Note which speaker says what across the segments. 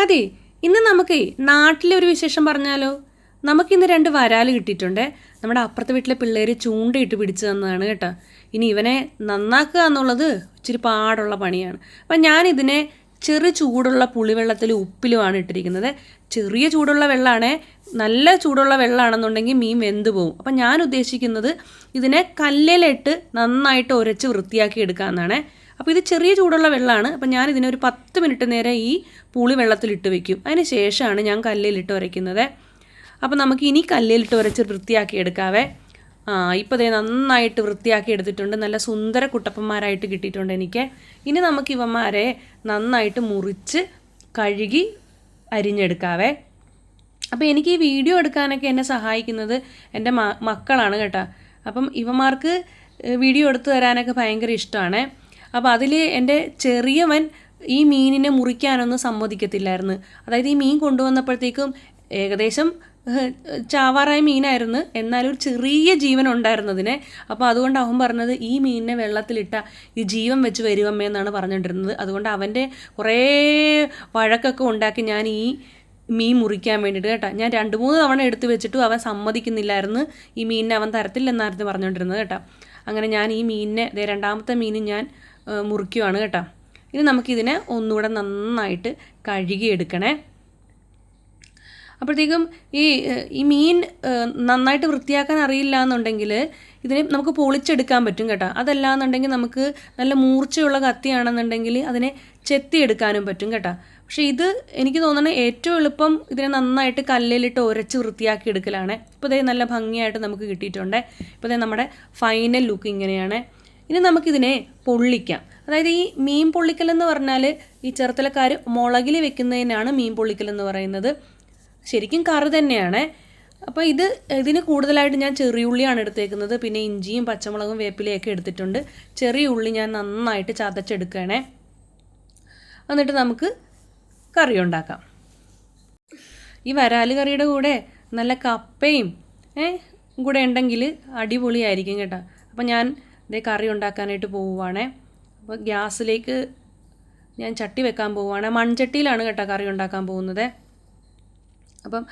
Speaker 1: അതെ ഇന്ന് നമുക്ക് നാട്ടിലെ ഒരു വിശേഷം പറഞ്ഞാലോ? നമുക്കിന്ന് രണ്ട് വരാൽ കിട്ടിയിട്ടുണ്ട്. നമ്മുടെ അപ്പുറത്തെ വീട്ടിലെ പിള്ളേർ ചൂണ്ടയിട്ട് പിടിച്ചു തന്നതാണ് കേട്ടോ. ഇനി ഇവനെ നന്നാക്കുക എന്നുള്ളത് ഇച്ചിരി പാടുള്ള പണിയാണ്. അപ്പം ഞാനിതിനെ ചെറു ചൂടുള്ള പുളിവെള്ളത്തിൽ ഉപ്പിലുമാണ് ഇട്ടിരിക്കുന്നത്. ചെറിയ ചൂടുള്ള വെള്ളമാണേ നല്ല ചൂടുള്ള വെള്ളമാണെന്നുണ്ടെങ്കിൽ മീൻ വെന്ത് പോകും അപ്പം ഞാൻ ഉദ്ദേശിക്കുന്നത് ഇതിനെ കല്ലിലിട്ട് നന്നായിട്ട് ഉരച്ച് വൃത്തിയാക്കി എടുക്കാമെന്നാണ് അപ്പോൾ ഇത് ചെറിയ ചൂടുള്ള വെള്ളമാണ് അപ്പം ഞാൻ ഇതിനെ ഒരു പത്ത് മിനിറ്റ് നേരം ഈ പുളി വെള്ളത്തിലിട്ട് വെക്കും. അതിന് ശേഷമാണ് ഞാൻ കല്ലിലിട്ട് ഉരയ്ക്കുന്നത്. അപ്പോൾ നമുക്ക് ഇനി കല്ലിലിട്ട് ഉരച്ച് വൃത്തിയാക്കി എടുക്കാവേ. ഇപ്പോൾ ദേ നന്നായിട്ട് വൃത്തിയാക്കി എടുത്തിട്ടുണ്ട്. നല്ല സുന്ദര കുട്ടപ്പന്മാരായിട്ട് കിട്ടിയിട്ടുണ്ട് എനിക്ക്. ഇനി നമുക്ക് ഇവന്മാരെ നന്നായിട്ട് മുറിച്ച് കഴുകി അരിഞ്ഞെടുക്കാവേ. അപ്പോൾ എനിക്ക് ഈ വീഡിയോ എടുക്കാനൊക്കെ എന്നെ സഹായിക്കുന്നത് എന്റെ മക്കളാണ് കേട്ടോ. അപ്പം ഇവന്മാർക്ക് വീഡിയോ എടുത്തു തരാനൊക്കെ ഭയങ്കര ഇഷ്ടമാണ്. അപ്പോൾ അതിൽ എന്റെ ചെറിയവൻ ഈ മീനിനെ മുറിക്കാനൊന്നും സമ്മതിക്കത്തില്ലായിരുന്നു. അതായത് ഈ മീൻ കൊണ്ടുവന്നപ്പോഴത്തേക്കും ഏകദേശം ചാവാറായ മീനായിരുന്നു. എന്നാലും ഒരു ചെറിയ ജീവൻ ഉണ്ടായിരുന്നതിനെ അപ്പോൾ അതുകൊണ്ട് അവൻ പറഞ്ഞത് ഈ മീനിനെ വെള്ളത്തിലിട്ട ഈ ജീവൻ വെച്ച് വരുവമ്മേ എന്നാണ് പറഞ്ഞുകൊണ്ടിരുന്നത്. അതുകൊണ്ട് അവന്റെ കുറേ വഴക്കൊക്കെ ഉണ്ടാക്കി ഞാൻ ഈ മീൻ മുറിക്കാൻ വേണ്ടിയിട്ട് കേട്ടോ. ഞാൻ രണ്ട് മൂന്ന് തവണ എടുത്ത് വെച്ചിട്ടും അവൻ സമ്മതിക്കുന്നില്ലായിരുന്നു ഈ മീനിനെ അവൻ തരത്തില്ലെന്നായിരുന്നു പറഞ്ഞുകൊണ്ടിരുന്നത് കേട്ടോ. അങ്ങനെ ഞാൻ ഈ മീനിനെ ദേ രണ്ടാമത്തെ മീനും ഞാൻ മുറിക്കുവാണ് കേട്ടോ. ഇനി നമുക്കിതിനെ ഒന്നുകൂടെ നന്നായിട്ട് കഴുകിയെടുക്കണേ. അപ്പോഴത്തേക്കും ഈ ഈ മീൻ നന്നായിട്ട് വൃത്തിയാക്കാൻ അറിയില്ല എന്നുണ്ടെങ്കിൽ ഇതിനെ നമുക്ക് പൊളിച്ചെടുക്കാൻ പറ്റും കേട്ടോ. അതല്ലാന്നുണ്ടെങ്കിൽ നമുക്ക് നല്ല മൂർച്ചയുള്ള കത്തിയാണെന്നുണ്ടെങ്കിൽ അതിനെ ചെത്തിയെടുക്കാനും പറ്റും കേട്ടോ. പക്ഷെ ഇത് എനിക്ക് തോന്നുന്നത് ഏറ്റവും എളുപ്പം ഇതിനെ നന്നായിട്ട് കല്ലിലിട്ട് ഉരച്ച് വൃത്തിയാക്കി എടുക്കലാണ്. ഇപ്പോൾ ഇതേ നല്ല ഭംഗിയായിട്ട് നമുക്ക് കിട്ടിയിട്ടുണ്ട്. ഇപ്പോൾ ഇതേ നമ്മുടെ ഫൈനൽ ലുക്ക് ഇങ്ങനെയാണ്. ഇനി നമുക്കിതിനെ പൊള്ളിക്കാം. അതായത് ഈ മീൻ പൊള്ളിക്കൽ എന്ന് പറഞ്ഞാൽ ഈ ചെറുത്തലക്കാർ മുളകിൽ വെക്കുന്നതിനാണ് മീൻ പൊള്ളിക്കൽ എന്ന് പറയുന്നത്. ശരിക്കും കറി തന്നെയാണ്. അപ്പോൾ ഇത് ഇതിന് കൂടുതലായിട്ട് ഞാൻ ചെറിയ ഉള്ളിയാണ് എടുത്തേക്കുന്നത്. പിന്നെ ഇഞ്ചിയും പച്ചമുളകും വേപ്പിലയൊക്കെ എടുത്തിട്ടുണ്ട്. ചെറിയ ഉള്ളി ഞാൻ നന്നായിട്ട് ചതച്ചെടുക്കണേ. എന്നിട്ട് നമുക്ക് കറി ഉണ്ടാക്കാം ഈ വരാൽ കറിയുടെ കൂടെ നല്ല കപ്പയും കൂടെ ഉണ്ടെങ്കിൽ അടിപൊളിയായിരിക്കും കേട്ടോ. അപ്പോൾ ഞാൻ ഇതേ കറി ഉണ്ടാക്കാനായിട്ട് പോവുകയാണേ അപ്പോൾ ഗ്യാസിലേക്ക് ഞാൻ ചട്ടി വെക്കാൻ പോവുകയാണ് മൺചട്ടിയിലാണ് കേട്ടോ കറി ഉണ്ടാക്കാൻ പോകുന്നത്. അപ്പം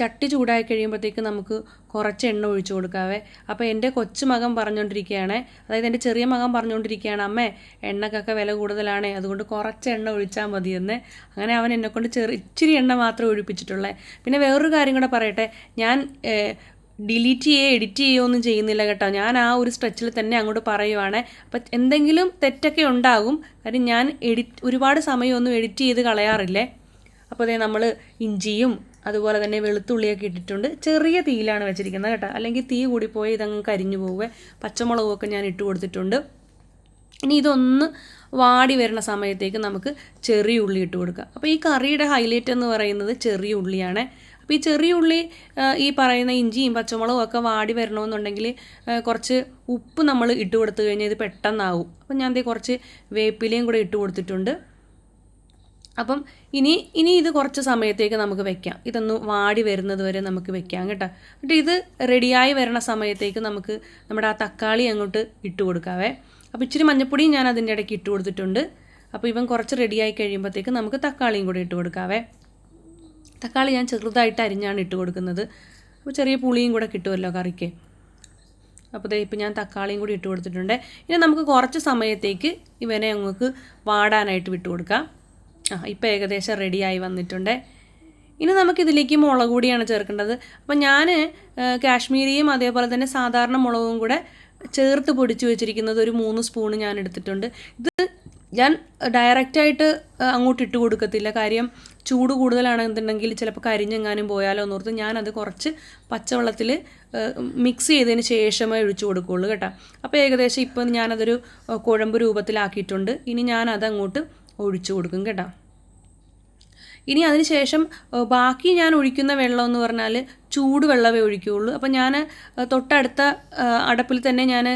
Speaker 1: ചട്ടി ചൂടായി കഴിയുമ്പോഴത്തേക്ക് നമുക്ക് കുറച്ച് എണ്ണ ഒഴിച്ചു കൊടുക്കാവേ. അപ്പോൾ എന്റെ കൊച്ചു മകൻ പറഞ്ഞുകൊണ്ടിരിക്കുകയാണ് അതായത് എന്റെ ചെറിയ മകൻ പറഞ്ഞുകൊണ്ടിരിക്കുകയാണ് അമ്മേ എണ്ണക്കൊക്കെ വില കൂടുതലാണ് അതുകൊണ്ട് കുറച്ച് എണ്ണ ഒഴിച്ചാൽ മതിയെന്ന്. അങ്ങനെ അവൻ എന്നെക്കൊണ്ട് ചെറിയ ഇച്ചിരി എണ്ണ മാത്രം ഒഴിപ്പിച്ചിട്ടുള്ളേ. പിന്നെ വേറൊരു കാര്യം കൂടെ പറയട്ടെ ഞാൻ ഡിലീറ്റ് ചെയ്യുകയോ എഡിറ്റ് ചെയ്യുകയോ ഒന്നും ചെയ്യുന്നില്ല കേട്ടോ. ഞാൻ ആ ഒരു സ്ട്രെച്ചിൽ തന്നെ അങ്ങോട്ട് പറയുവാണ്. അപ്പം എന്തെങ്കിലും തെറ്റൊക്കെ ഉണ്ടാകും കാര്യം ഞാൻ എഡിറ്റ് ഒരുപാട് സമയമൊന്നും എഡിറ്റ് ചെയ്ത് കളയാറില്ലേ? അപ്പോൾ അതേ നമ്മൾ ഇഞ്ചിയും അതുപോലെ തന്നെ വെളുത്തുള്ളിയൊക്കെ ഇട്ടിട്ടുണ്ട്. ചെറിയ തീയിലാണ് വെച്ചിരിക്കുന്നത് കേട്ടോ. അല്ലെങ്കിൽ തീ കൂടിപ്പോയി ഇതങ്ങ് കരിഞ്ഞു പോവുക പച്ചമുളകുമൊക്കെ ഞാൻ ഇട്ട് കൊടുത്തിട്ടുണ്ട്. ഇനി ഇതൊന്ന് വാടി വരുന്ന സമയത്തേക്ക് നമുക്ക് ചെറിയ ഉള്ളി ഇട്ട് കൊടുക്കുക അപ്പോൾ ഈ കറിയുടെ ഹൈലൈറ്റ് എന്ന് പറയുന്നത് ചെറിയ ഉള്ളിയാണ്. അപ്പോൾ ഈ ചെറിയ ഉള്ളി ഈ പറയുന്ന ഇഞ്ചിയും പച്ചമുളകും ഒക്കെ വാടി വരണമെന്നുണ്ടെങ്കിൽ കുറച്ച് ഉപ്പ് നമ്മൾ ഇട്ട് കൊടുത്തു കഴിഞ്ഞാൽ ഇത് പെട്ടെന്നാവും. അപ്പം ഞാൻ കുറച്ച് വേപ്പിലയും കൂടെ ഇട്ട് കൊടുത്തിട്ടുണ്ട്. അപ്പം ഇനി ഇനി ഇത് കുറച്ച് സമയത്തേക്ക് നമുക്ക് വെക്കാം. ഇതൊന്ന് വാടി വരുന്നത് വരെ നമുക്ക് വെക്കാം കേട്ടോ. എന്നിട്ട് ഇത് റെഡിയായി വരണ സമയത്തേക്ക് നമുക്ക് നമ്മുടെ ആ തക്കാളി അങ്ങോട്ട് ഇട്ട് കൊടുക്കാവേ. അപ്പോൾ ഇച്ചിരി മഞ്ഞപ്പൊടിയും ഞാൻ അതിന്റെ ഇടയ്ക്ക് ഇട്ട് കൊടുത്തിട്ടുണ്ട്. അപ്പോൾ ഇവൻ കുറച്ച് റെഡിയായി കഴിയുമ്പോഴത്തേക്ക് നമുക്ക് തക്കാളിയും കൂടി ഇട്ട് കൊടുക്കാവേ. തക്കാളി ഞാൻ ചെറുതായിട്ട് അരിഞ്ഞാണ് ഇട്ട് കൊടുക്കുന്നത്. അപ്പോൾ ചെറിയ പുളിയും കൂടെ കിട്ടുമല്ലോ കറിക്ക്. അപ്പോൾ ദേ ഇപ്പം ഞാൻ തക്കാളിയും കൂടി ഇട്ട് കൊടുത്തിട്ടുണ്ട്. ഇനി നമുക്ക് കുറച്ച് സമയത്തേക്ക് ഇവനെ ഞങ്ങൾക്ക് വാടാനായിട്ട് വിട്ട് കൊടുക്കാം. ആ ഇപ്പോൾ ഏകദേശം റെഡിയായി വന്നിട്ടുണ്ട്. ഇനി നമുക്കിതിലേക്ക് മുളക് കൂടിയാണ് ചേർക്കേണ്ടത്. അപ്പോൾ ഞാൻ കാശ്മീരിയും അതേപോലെ തന്നെ സാധാരണ മുളകും കൂടെ ചേർത്ത് പൊടിച്ച് വെച്ചിരിക്കുന്നത് ഒരു മൂന്ന് സ്പൂൺ ഞാൻ എടുത്തിട്ടുണ്ട്. ഇത് ഞാൻ ഡയറക്റ്റായിട്ട് അങ്ങോട്ട് ഇട്ട് കൊടുക്കത്തില്ല. കാര്യം ചൂട് കൂടുതലാണെന്നുണ്ടെങ്കിൽ ചിലപ്പോൾ കരിഞ്ഞെങ്ങാനും പോയാലോ എന്നോർത്ത് ഞാനത് കുറച്ച് പച്ചവെള്ളത്തിൽ മിക്സ് ചെയ്തതിന് ശേഷമേ ഒഴിച്ചു കൊടുക്കുകയുള്ളൂ കേട്ടോ. അപ്പോൾ ഏകദേശം ഇപ്പം ഞാനതൊരു കുഴമ്പ് രൂപത്തിലാക്കിയിട്ടുണ്ട്. ഇനി ഞാനത് അങ്ങോട്ട് ഒഴിച്ചു കൊടുക്കും കേട്ടോ. ഇനി അതിനുശേഷം ബാക്കി ഞാൻ ഒഴിക്കുന്ന വെള്ളം എന്ന് പറഞ്ഞാൽ ചൂട് വെള്ളമേ ഒഴിക്കുകയുള്ളൂ അപ്പോൾ ഞാൻ തൊട്ടടുത്ത അടപ്പിൽ തന്നെ ഞാൻ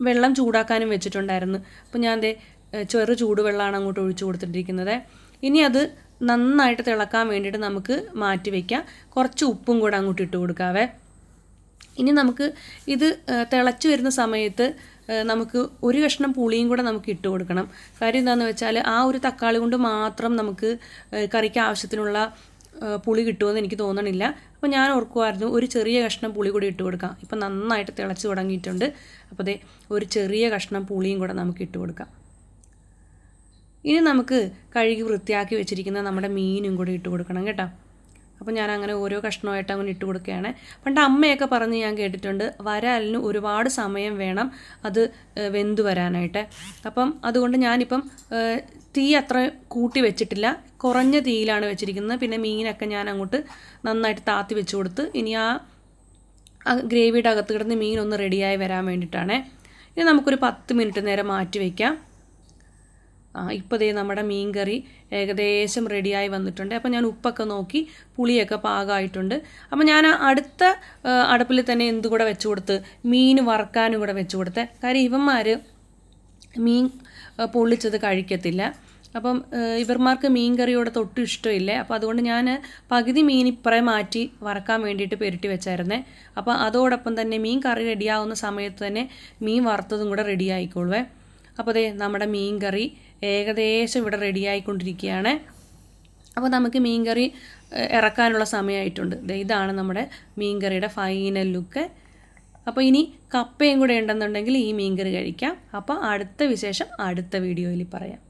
Speaker 1: വെള്ളം ചൂടാക്കാനും വെച്ചിട്ടുണ്ടായിരുന്നു. അപ്പോൾ ഞാൻ ദേ ചെറു ചൂടുവെള്ളമാണ് അങ്ങോട്ട് ഒഴിച്ചു കൊടുത്തിട്ടിരിക്കുന്നത്. ഇനി അത് നന്നായിട്ട് തിളക്കാൻ വേണ്ടിയിട്ട് നമുക്ക് മാറ്റി വയ്ക്കാം കുറച്ച് ഉപ്പും കൂടെ അങ്ങോട്ട് ഇട്ട് കൊടുക്കാവേ. ഇനി നമുക്ക് ഇത് തിളച്ചു വരുന്ന സമയത്ത് നമുക്ക് ഒരു കഷ്ണം പുളിയും കൂടെ നമുക്ക് ഇട്ട് കൊടുക്കണം. കാര്യം എന്താണെന്ന് വെച്ചാൽ ആ ഒരു തക്കാളി കൊണ്ട് മാത്രം നമുക്ക് കറിക്ക് ആവശ്യത്തിനുള്ള പുളി കിട്ടുമെന്ന് എനിക്ക് തോന്നണില്ല. അപ്പോൾ ഞാൻ ഓർക്കുമായിരുന്നു ഒരു ചെറിയ കഷ്ണം പുളി കൂടി ഇട്ട് കൊടുക്കാം. ഇപ്പം നന്നായിട്ട് തിളച്ച് തുടങ്ങിയിട്ടുണ്ട്. അപ്പോൾ ദേ ഒരു ചെറിയ കഷ്ണം പുളിയും കൂടെ നമുക്ക് ഇട്ട് കൊടുക്കാം. ഇനി നമുക്ക് കഴുകി വൃത്തിയാക്കി വെച്ചിരിക്കുന്ന നമ്മുടെ മീനും കൂടി ഇട്ട് കൊടുക്കണം കേട്ടോ. അപ്പോൾ ഞാൻ അങ്ങനെ ഓരോ കഷ്ണമായിട്ട് അങ്ങനെ ഇട്ട് കൊടുക്കുകയാണ്. പണ്ട് അമ്മയൊക്കെ പറഞ്ഞ് ഞാൻ കേട്ടിട്ടുണ്ട് വരാലിന് ഒരുപാട് സമയം വേണം അത് വെന്തു വരാനായിട്ട്. അപ്പം അതുകൊണ്ട് ഞാനിപ്പം തീ അത്ര കൂട്ടി വെച്ചിട്ടില്ല. കുറഞ്ഞ തീയിലാണ് വെച്ചിരിക്കുന്നത്. പിന്നെ മീനൊക്കെ ഞാൻ അങ്ങോട്ട് നന്നായിട്ട് താത്തി വെച്ച് കൊടുത്ത് ഇനി ആ ഗ്രേവിയുടെ അകത്ത് കിടന്ന് മീനൊന്ന് റെഡിയായി വരാൻ വേണ്ടിയിട്ടാണ്. ഇനി നമുക്കൊരു പത്ത് മിനിറ്റ് നേരം മാറ്റി വയ്ക്കാം ഇപ്പോൾ ദേ നമ്മുടെ മീൻ കറി ഏകദേശം റെഡിയായി വന്നിട്ടുണ്ട്. അപ്പോൾ ഞാൻ ഉപ്പൊക്കെ നോക്കി പുളിയൊക്കെ പാകമായിട്ടുണ്ട് അപ്പോൾ ഞാൻ അടുത്ത അടുപ്പിൽ തന്നെ എന്തുകൂടെ വെച്ച് കൊടുത്ത് മീൻ വറക്കാനും കൂടെ വെച്ച് കൊടുത്ത്. കാര്യം ഇവന്മാർ മീൻ പൊള്ളിച്ചത് കഴിക്കത്തില്ല. അപ്പം ഇവർമാർക്ക് മീൻ കറിയോട് തൊട്ടും ഇഷ്ടമില്ല? അപ്പോൾ അതുകൊണ്ട് ഞാൻ പകുതി മീൻ ഇപ്പറേ മാറ്റി വറക്കാൻ വേണ്ടിയിട്ട് പെരുട്ടി വെച്ചായിരുന്നേ. അപ്പോൾ അതോടൊപ്പം തന്നെ മീൻ കറി റെഡിയാവുന്ന സമയത്ത് തന്നെ മീൻ വറുത്തതും കൂടെ റെഡി ആയിക്കോളുവേ അപ്പോൾ ദേ നമ്മുടെ മീൻ കറി ഏകദേശം ഇവിടെ റെഡി ആയിക്കൊണ്ടിരിക്കുകയാണ്. അപ്പോൾ നമുക്ക് മീൻകറി ഇറക്കാനുള്ള സമയമായിട്ടുണ്ട്. ഇതാണ് നമ്മുടെ മീൻകറിയുടെ ഫൈനൽ ലുക്ക് അപ്പോൾ ഇനി കപ്പയും കൂടെ ഉണ്ടെന്നുണ്ടെങ്കിൽ ഈ മീൻകറി കഴിക്കാം. അപ്പോൾ അടുത്ത വിശേഷം അടുത്ത വീഡിയോയിൽ പറയാം.